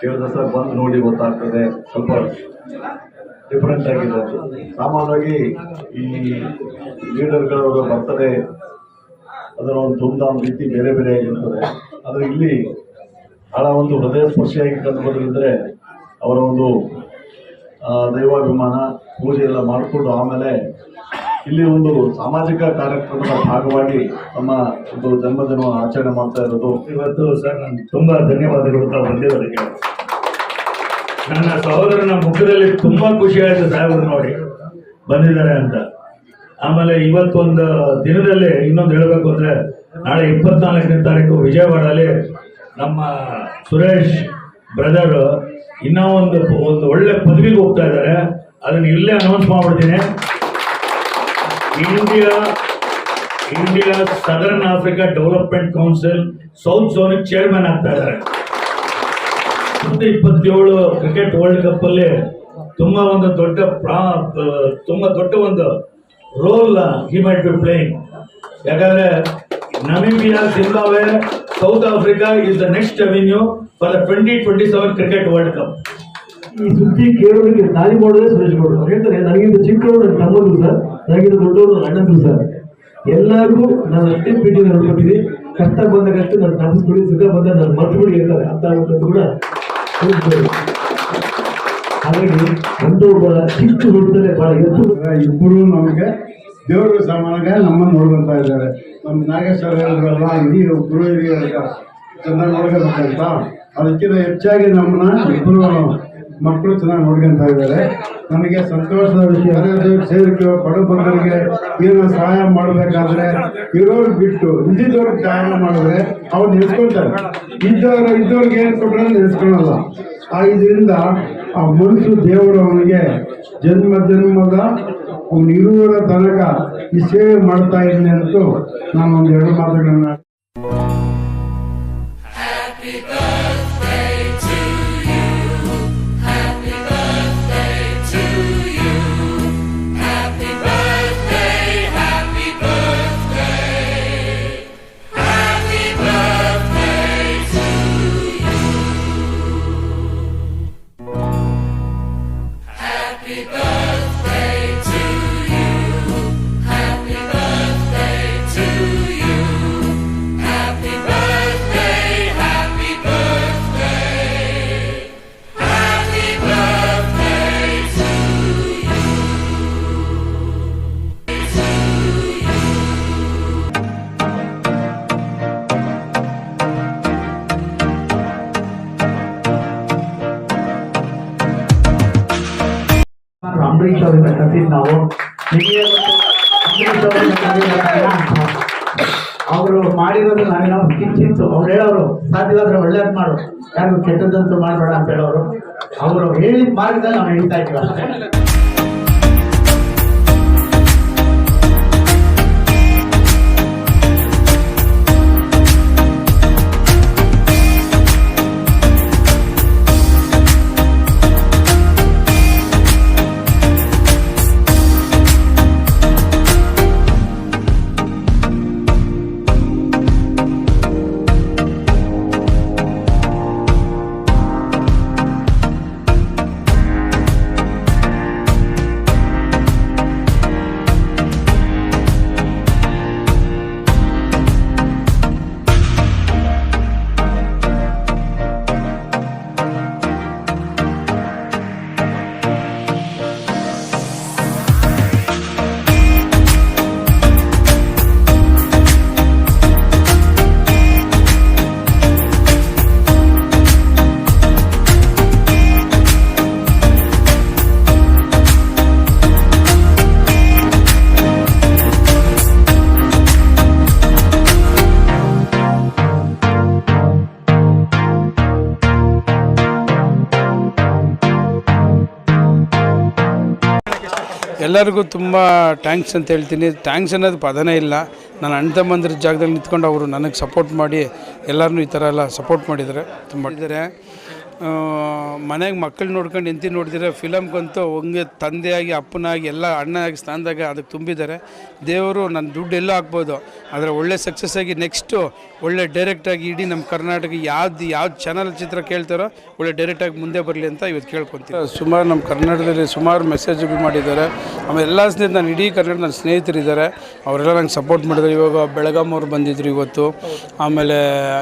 ಕೇಳಿದ್ರೆ ಸರ್ ಬಂದು ನೋಡಿ ಗೊತ್ತಾಗ್ತದೆ. ಸ್ವಲ್ಪ ಡಿಫ್ರೆಂಟ್ ಆಗಿದೆ ಸಾಮಾನ್ಯವಾಗಿ ಈ ಲೀಡರ್ಗಳವರು ಬರ್ತದೆ. ಅದರ ಒಂದು ಧೂಮ್ಧಾಮ್ ರೀತಿ ಬೇರೆ ಬೇರೆ ಆಗಿರ್ತದೆ. ಆದರೆ ಇಲ್ಲಿ ಬಹಳ ಒಂದು ಹೃದಯ ಸ್ಪರ್ಶಿಯಾಗಿ ಕಂಡು ಬಂದಿದ್ರೆ ಅವರ ಒಂದು ದೈವಾಭಿಮಾನ, ಪೂಜೆ ಎಲ್ಲ ಮಾಡಿಕೊಂಡು ಆಮೇಲೆ ಇಲ್ಲಿ ಒಂದು ಸಾಮಾಜಿಕ ಕಾರ್ಯಕ್ರಮದ ಭಾಗವಾಗಿ ನಮ್ಮ ಒಂದು ಜನ್ಮದಿನ ಆಚರಣೆ ಮಾಡ್ತಾ ಇರೋದು. ಇವತ್ತು ಸರ್, ನಾನು ತುಂಬ ಧನ್ಯವಾದಗಳು ತಾವು ಬಂದಿರೋದಕ್ಕೆ. ನನ್ನ ಸಹೋದರನ ಮುಖದಲ್ಲಿ ತುಂಬಾ ಖುಷಿ ಆಯ್ತು ಸಾಹೇಬರು ನೋಡಿ. ಬಂದಿದ್ದಾರೆ ಅಂತ. ಆಮೇಲೆ ಇವತ್ತೊಂದು ದಿನದಲ್ಲಿ ಇನ್ನೊಂದು ಹೇಳಬೇಕು ಅಂದ್ರೆ ನಾಳೆ ಇಪ್ಪತ್ನಾಲ್ಕನೇ ತಾರೀಕು ವಿಜಯವಾಡಲ್ಲಿ ನಮ್ಮ ಸುರೇಶ್ ಬ್ರದರ್ ಇನ್ನೂ ಒಂದು ಒಂದು ಒಳ್ಳೆ ಪದವಿಗೆ ಹೋಗ್ತಾ ಇದ್ದಾರೆ. ಅದನ್ನ ಇಲ್ಲೇ ಅನೌನ್ಸ್ ಮಾಡ್ಬಿಡ್ತೀನಿ. India India Southern Africa development council south zone chairman ಆಗ್ತಾ ಇದ್ದಾರೆ. ಇಪ್ಪತ್ತು ಇಪ್ಪತ್ತೇಳು ಕ್ರಿಕೆಟ್ ವರ್ಲ್ಡ್ ಕಪ್ ಅಲ್ಲಿ ತುಂಬಾ ಒಂದು ದೊಡ್ಡ ಪ್ರಾ- ತುಂಬಾ ದೊಡ್ಡ ಒಂದು role he might be playing ಯಾಕಂದ್ರೆ Namibia Zimbabwe South Africa is the next avenue for twenty twenty seven cricket world cup ಈ ಸುದ್ದಿ ಕೇಳೋರಿಗೆ ದಾರಿ ಮಾಡೋದೇ ಸುರೇಶ್ ಗೌಡರು ಹೇಳ್ತಾರೆ, ನನಗಿಂತ ಚಿಕ್ಕವರು ನನ್ನ ತಮ್ಮದು ಸರ್, ನನಗಿಂತ ದೊಡ್ಡವರು ನನ್ನ ಅಣ್ಣಂದ್ರು ಸರ್. ಎಲ್ಲರಿಗೂ ನಾನು ಅಷ್ಟೇ ಪ್ರೀತಿ ನೋಡ್ಕೊಟ್ಟಿದ್ದೀನಿ ಕಷ್ಟ ಬಂದಾಗಷ್ಟು ನನ್ನ ತಪ್ಪಿಸ್ಬಿಡಿ ಸುಖ ಬಂದ ನನ್ನ ಮರ್ತು ಬಿಡಿ ಹೇಳ್ತಾರೆ. ಅಂತ ಆಗುತ್ತೆ ಕೂಡ. ಹಾಗಾಗಿ ಒಂದು ಚಿಕ್ಕ ಹುಡುಗರೇ ಬಹಳ ಎತ್ತು ಇಬ್ಬರು ನಮಗೆ ದೇವರು ಸಮಾನಾಗ ನಮ್ಮನ್ನು ನೋಡ್ಕೊಂತ ಇದ್ದಾರೆ. ನಮ್ಮ ನಾಗೇಶ್ವರ ಹೇಳಿದ್ರಲ್ಲ ಹಿರಿಯರು ಗುರು ಹಿರಿಯರು ಚೆನ್ನಾಗಿ ನೋಡ್ಕೊಬೇಕಂತ ಅದಕ್ಕಿಂತ ಹೆಚ್ಚಾಗಿ ನಮ್ಮನ್ನ ಇಬ್ಬರು ಮಕ್ಕಳು ಚೆನ್ನಾಗಿ ನೋಡ್ಕೊಂತ ಇದ್ದಾರೆ. ನಮಗೆ ಸಂತೋಷದ ವಿಷಯ. ಸೇರಿಕೆ ಬಂದವರಿಗೆ ಏನೋ ಸಹಾಯ ಮಾಡಬೇಕಾದ್ರೆ ಇರೋರು ಬಿಟ್ಟು ಇದ್ದಿದ್ದವ್ರಿಗೆ ಸಹಾಯ ಮಾಡಿದ್ರೆ ಅವ್ರು ನೆನೆಸ್ಕೊಳ್ತಾರೆ. ಇದ್ದವ್ರು, ಇದ್ದವ್ರಿಗೆ ಏನು ಕೊಟ್ಟರೆ ಆ ಇದರಿಂದ ಆ ಮನುಷ್ಯ ದೇವರು ಅವನಿಗೆ ಜನ್ಮ, ಜನ್ಮದ ಅವನು ಇರುವರ ತನಕ ಈ ಸೇವೆ ಮಾಡ್ತಾ ಇದ್ದೀನಿ ಅಂತೂ ನಾನು ಒಂದು ಎರಡು ಮಾತುಗಳನ್ನ ಅಂಬರೀಶ್ ಅವರಿಂದ ಕಸಿದ್ ನಾವು ಅವರು ಮಾಡಿರೋದು ನಾವೇನೋ ಕಿಂಚಿತ್ತು ಅವ್ರು ಹೇಳೋರು, ಸಾಧ್ಯವಾದ್ರೆ ಒಳ್ಳೇದು ಮಾಡು. ಯಾರು ಕೆಟ್ಟದಂತೂ ಮಾಡಬೇಡ ಅಂತ ಹೇಳೋರು. ಅವರು ಹೇಳಿದ ಮಾರ್ಗದಲ್ಲಿ ನಾವು ಹೇಳ್ತಾ ಇದ್ವಿ ಎಲ್ಲರಿಗೂ ತುಂಬ ಟ್ಯಾಂಕ್ಸ್ ಅಂತ ಹೇಳ್ತೀನಿ. ಟ್ಯಾಂಕ್ಸ್ ಅನ್ನೋದು ಪದನೇ ಇಲ್ಲ. ನನ್ನ ಅಣ್ಣ ತಮ್ಮಂದ್ರ ಜಾಗದಲ್ಲಿ ನಿಂತ್ಕೊಂಡು ಅವರು ನನಗೆ ಸಪೋರ್ಟ್ ಮಾಡಿ ಎಲ್ಲರನ್ನೂ ಈ ಥರ ಎಲ್ಲ ಸಪೋರ್ಟ್ ಮಾಡಿದ್ದಾರೆ. ತುಂಬ ಇದ್ದಾರೆ ಮನೆಗೆ ಮಕ್ಕಳು ನೋಡ್ಕೊಂಡು ಹೆಂತಿ ನೋಡಿದರೆ ಫಿಲಮ್ಗಂತೂ ಹಂಗೆ ತಂದೆಯಾಗಿ, ಅಪ್ಪನಾಗಿ, ಎಲ್ಲ ಅಣ್ಣನಾಗಿ ಸ್ಥಾನದಾಗ ಅದಕ್ಕೆ ತುಂಬಿದ್ದಾರೆ ದೇವರು ನನ್ನ ದುಡ್ಡು ಎಲ್ಲೋ ಹಾಕ್ಬೋದು. ಆದರೆ ಒಳ್ಳೆ ಸಕ್ಸಸ್ ಆಗಿ ನೆಕ್ಸ್ಟು ಒಳ್ಳೆ ಡೈರೆಕ್ಟಾಗಿ ಇಡೀ ನಮ್ಮ ಕರ್ನಾಟಕ ಯಾವ್ದು ಯಾವ್ದು ಚಾನಲ್ ಚಿತ್ರ ಕೇಳ್ತಾರೋ ಒಳ್ಳೆ ಡೈರೆಕ್ಟಾಗಿ ಮುಂದೆ ಬರಲಿ ಅಂತ ಇವತ್ತು ಕೇಳ್ಕೊತೀನಿ. ಸುಮಾರು ನಮ್ಮ ಕರ್ನಾಟಕದಲ್ಲಿ ಸುಮಾರು ಮೆಸೇಜ್ ಬಿ ಮಾಡಿದ್ದಾರೆ. ಆಮೇಲೆ ಎಲ್ಲ ಸ್ನೇಹಿತ ನಾನು ಇಡೀ ಕರ್ನಾಟಕ ನನ್ನ ಸ್ನೇಹಿತರಿದ್ದಾರೆ. ಅವರೆಲ್ಲ ನಂಗೆ ಸಪೋರ್ಟ್ ಮಾಡಿದ್ರು ಇವಾಗ ಬೆಳಗಾಮವ್ರು ಬಂದಿದ್ರು ಇವತ್ತು. ಆಮೇಲೆ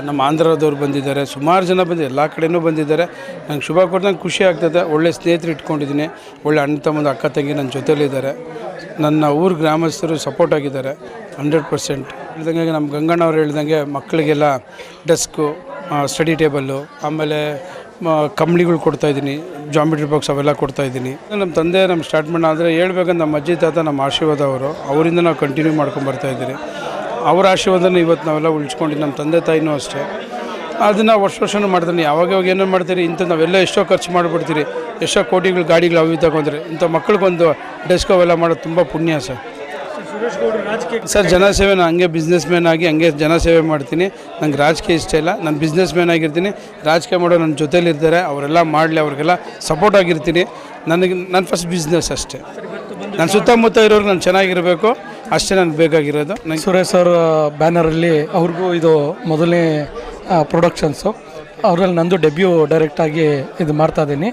ನಮ್ಮ ಆಂಧ್ರದವ್ರು ಬಂದಿದ್ದಾರೆ. ಸುಮಾರು ಜನ ಬಂದಿದ್ದಾರೆ. ಎಲ್ಲ ಕಡೆಯೂ ಬಂದಿದ್ದಾರೆ. ನಂಗೆ ಶುಭ ನಂಗೆ ಖುಷಿ ಆಗ್ತದೆ. ಒಳ್ಳೆ ಸ್ನೇಹಿತರು ಇಟ್ಕೊಂಡಿದ್ದೀನಿ. ಒಳ್ಳೆ ಅಣ್ಣ ತಮ್ಮದು ಅಕ್ಕ ತಂಗಿ ನನ್ನ ಜೊತೆಯಲ್ಲಿದ್ದಾರೆ. ನನ್ನ ಊರು ಗ್ರಾಮಸ್ಥರು ಸಪೋರ್ಟ್ ಆಗಿದ್ದಾರೆ. ಹಂಡ್ರೆಡ್ ಪರ್ಸೆಂಟ್ ಹೇಳ್ದಂಗೆ ನಮ್ಮ ಗಂಗಣ್ಣ ಅವ್ರು ಹೇಳ್ದಂಗೆ ಮಕ್ಕಳಿಗೆಲ್ಲ ಡೆಸ್ಕು ಸ್ಟಡಿ ಟೇಬಲ್ಲು ಆಮೇಲೆ ಕಂಬಳಿಗಳು ಕೊಡ್ತಾ ಕೊಡ್ತಾಯಿದ್ದೀನಿ ಜಾಮಿಟ್ರಿ ಬಾಕ್ಸ್ ಅವೆಲ್ಲ ಕೊಡ್ತಾಯಿದ್ದೀನಿ ನಮ್ಮ ತಂದೆ ನಮ್ಮ ಸ್ಟಾರ್ಟ್ ಮಾಡೋಣ ಆದರೆ ಹೇಳ್ಬೇಕಂದ್ರೆ ನಮ್ಮ ಅಜ್ಜಿ, ತಾತ ನಮ್ಮ ಆಶೀರ್ವಾದ ಅವರು ಅವರಿಂದ ನಾವು ಕಂಟಿನ್ಯೂ ಮಾಡ್ಕೊಂಡು ಬರ್ತಾ ಅವರ ಆಶೀರ್ವಾದನ ಇವತ್ತು ನಾವೆಲ್ಲ ಉಳಿಸ್ಕೊಂಡಿದ್ದು. ನಮ್ಮ ತಂದೆ ತಾಯಿನೂ ಅಷ್ಟೇ. ಅದನ್ನು ವರ್ಷ ವರ್ಷನೂ ಮಾಡ್ತಾನೆ. ಯಾವಾಗ ಯಾವಾಗ ಏನೋ ಮಾಡ್ತೀರಿ ಇಂಥ ನಾವೆಲ್ಲ ಎಷ್ಟೋ ಖರ್ಚು ಮಾಡಿಬಿಡ್ತೀರಿ. ಎಷ್ಟೋ ಕೋಟಿಗಳು ಗಾಡಿಗಳು ಅವು ತಗೊಂಡ್ರೆ. ಇಂಥ ಮಕ್ಳಿಗೊಂದು ಡೆಸ್ಕ್ ಅವೆಲ್ಲ ಮಾಡೋದು ತುಂಬ ಪುಣ್ಯ ಸರ್. ಸರ್ ಜನಸೇವೆ ನಾನು ಹಂಗೆ ಬಿಸ್ನೆಸ್ ಮ್ಯಾನ್ ಆಗಿ ಹಂಗೆ ಜನಸೇವೆ ಮಾಡ್ತೀನಿ. ನಂಗೆ ರಾಜಕೀಯ ಇಷ್ಟ ಇಲ್ಲ. ನಾನು ಬಿಸ್ನೆಸ್ ಮ್ಯಾನ್ ಆಗಿರ್ತೀನಿ. ರಾಜಕೀಯ ಮಾಡೋ ನನ್ನ ಜೊತೇಲಿರ್ತಾರೆ. ಅವರೆಲ್ಲ ಮಾಡಲಿ, ಅವ್ರಿಗೆಲ್ಲ ಸಪೋರ್ಟ್ ಆಗಿರ್ತೀನಿ. ನನಗೆ, ನನ್ನ ಫಸ್ಟ್ ಬಿಸ್ನೆಸ್ ಅಷ್ಟೇ. ನನ್ನ ಸುತ್ತಮುತ್ತ ಇರೋರು ನಾನು ಚೆನ್ನಾಗಿರಬೇಕು. ಅಷ್ಟೇ ನನಗೆ ಬೇಕಾಗಿರೋದು. ನಂಗೆ ಸುರೇಶ್ ಸರ್ ಬ್ಯಾನರಲ್ಲಿ ಅವ್ರಿಗೂ ಇದು ಮೊದಲನೇ ಪ್ರೊಡಕ್ಷನ್ಸು ಅವರಲ್ಲಿ ನಂದು ಡೆಬ್ಯೂ ಡೈರೆಕ್ಟಾಗಿ ಇದು ಮಾಡ್ತಾ ಇದ್ದೀನಿ.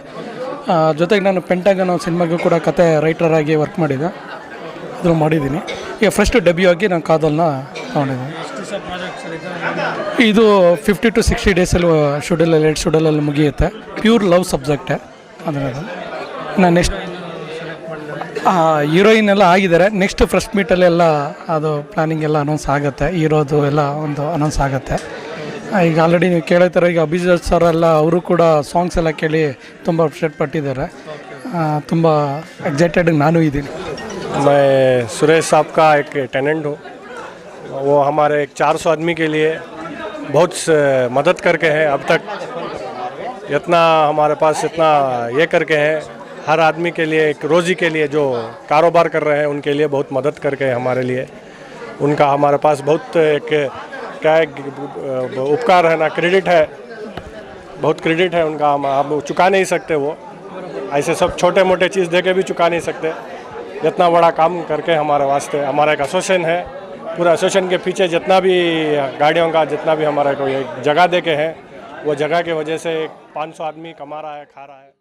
ಜೊತೆಗೆ ನಾನು ಪೆಂಟಾಗನ್ ಸಿನಿಮಾಗೂ ಕೂಡ ಕತೆ ರೈಟರಾಗಿ ವರ್ಕ್ ಮಾಡಿದ್ದೆ ಅದು ಮಾಡಿದ್ದೀನಿ. ಈಗ ಫಸ್ಟ್ ಡೆಬ್ಯೂ ಆಗಿ ನಾನು ಕಾದಲ್ನ ತೊಗೊಂಡಿದ್ದೀನಿ ಇದು ಫಿಫ್ಟಿ ಟು ಸಿಕ್ಸ್ಟಿ ಡೇಸಲ್ಲಿ ಶೆಡ್ಯೂಲಲ್ಲಿ ಎರಡು ಶೆಡ್ಯೂಲಲ್ಲಿ ಮುಗಿಯುತ್ತೆ. ಪ್ಯೂರ್ ಲವ್ ಸಬ್ಜೆಕ್ಟೆ ಅದರಲ್ಲಿ. ನಾನು ನೆಕ್ಸ್ಟ್ ಹೀರೋಯಿನ್ ಎಲ್ಲ ಆಗಿದ್ದಾರೆ. ನೆಕ್ಸ್ಟ್ ಫಸ್ಟ್ ಮೀಟಲ್ಲೆಲ್ಲ ಅದು ಪ್ಲಾನಿಂಗ್ ಎಲ್ಲ ಅನೌನ್ಸ್ ಆಗುತ್ತೆ. ಹೀರೋದು ಎಲ್ಲ ಒಂದು ಅನೌನ್ಸ್ ಆಗುತ್ತೆ. ಈಗ ಆಲ್ರೆಡಿ ನೀವು ಕೇಳೋ ಥರ ಈಗ ಅಭಿಜಿತ್ ಸರ್ ಎಲ್ಲ ಅವರು ಕೂಡ ಸಾಂಗ್ಸ್ ಎಲ್ಲ ಕೇಳಿ ತುಂಬ ಅಪ್ಸೆಟ್ ಪಟ್ಟಿದ್ದಾರೆ ತುಂಬ ಎಕ್ಸೈಟೆಡ್ ನಾನು ಇದ್ದೀನಿ मैं सुरेश साहब का एक टेनेंट हूँ वो हमारे एक 400 आदमी के लिए बहुत स- मदद करके हैं अब तक इतना हमारे पास इतना ये करके हैं हर आदमी के लिए एक रोज़ी के लिए जो कारोबार कर रहे हैं उनके लिए बहुत मदद करके हैं हमारे लिए उनका हमारे पास बहुत एक क्या है उपकार है ना, क्रेडिट है। बहुत क्रेडिट है उनका, हम आप चुका नहीं सकते वो। ऐसे सब छोटे मोटे चीज़ दे के भी चुका नहीं सकते। इतना बड़ा काम करके हमारे वास्ते, हमारा एक एसोसिएशन है। पूरा एसोसिएशन के पीछे जितना भी गाड़ियों का, जितना भी हमारा कोई जगह दे के है, वो जगह की वजह से 500 आदमी कमा रहा है, खा रहा है।